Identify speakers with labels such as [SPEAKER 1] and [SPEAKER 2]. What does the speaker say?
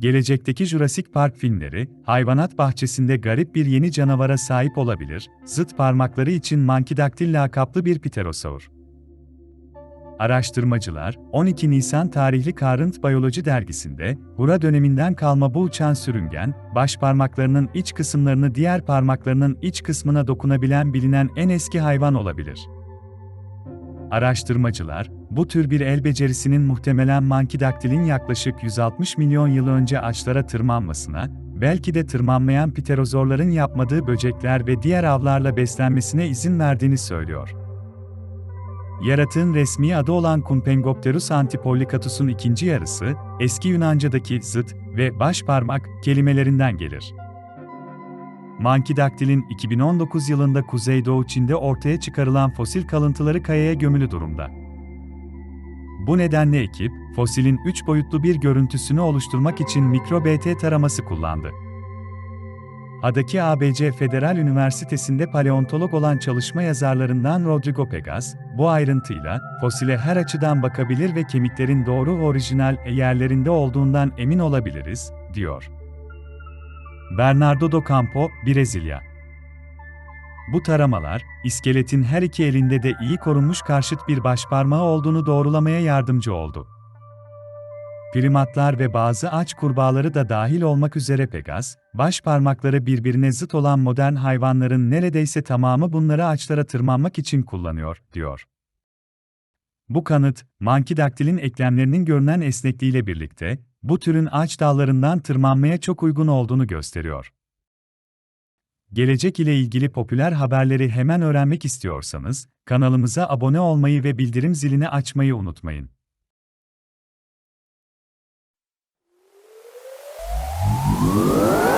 [SPEAKER 1] Gelecekteki Jurassic Park filmleri, hayvanat bahçesinde garip bir yeni canavara sahip olabilir, zıt parmakları için Mankidaktil lakaplı bir pterosaur. Araştırmacılar, 12 Nisan tarihli Current Biyoloji dergisinde, Hura döneminden kalma bu uçan sürüngen, baş parmaklarının iç kısımlarını diğer parmaklarının iç kısmına dokunabilen bilinen en eski hayvan olabilir. Araştırmacılar, bu tür bir el becerisinin muhtemelen Mankidaktil'in yaklaşık 160 milyon yıl önce ağaçlara tırmanmasına, belki de tırmanmayan pterozorların yapmadığı böcekler ve diğer avlarla beslenmesine izin verdiğini söylüyor. Yaratığın resmi adı olan Kumpengopterus antipollicatus'un ikinci yarısı, eski Yunanca'daki zıt ve baş parmak kelimelerinden gelir. Mankidaktil'in 2019 yılında Kuzeydoğu Çin'de ortaya çıkarılan fosil kalıntıları kayaya gömülü durumda. Bu nedenle ekip, fosilin 3 boyutlu bir görüntüsünü oluşturmak için mikro-BT taraması kullandı. Hadaki ABC Federal Üniversitesi'nde paleontolog olan çalışma yazarlarından Rodrigo Pegas, bu ayrıntıyla, fosile her açıdan bakabilir ve kemiklerin doğru orijinal yerlerinde olduğundan emin olabiliriz, diyor. Bernardo do Campo, Brezilya Bu taramalar, iskeletin her iki elinde de iyi korunmuş karşıt bir başparmağı olduğunu doğrulamaya yardımcı oldu. Primatlar ve bazı aç kurbağaları da dahil olmak üzere Pegas, baş parmakları birbirine zıt olan modern hayvanların neredeyse tamamı bunları ağaçlara tırmanmak için kullanıyor, diyor. Bu kanıt, Mankidaktil'in eklemlerinin görünen esnekliğiyle birlikte, bu türün ağaç dallarından tırmanmaya çok uygun olduğunu gösteriyor. Gelecek ile ilgili popüler haberleri hemen öğrenmek istiyorsanız, kanalımıza abone olmayı ve bildirim zilini açmayı unutmayın.
[SPEAKER 2] Música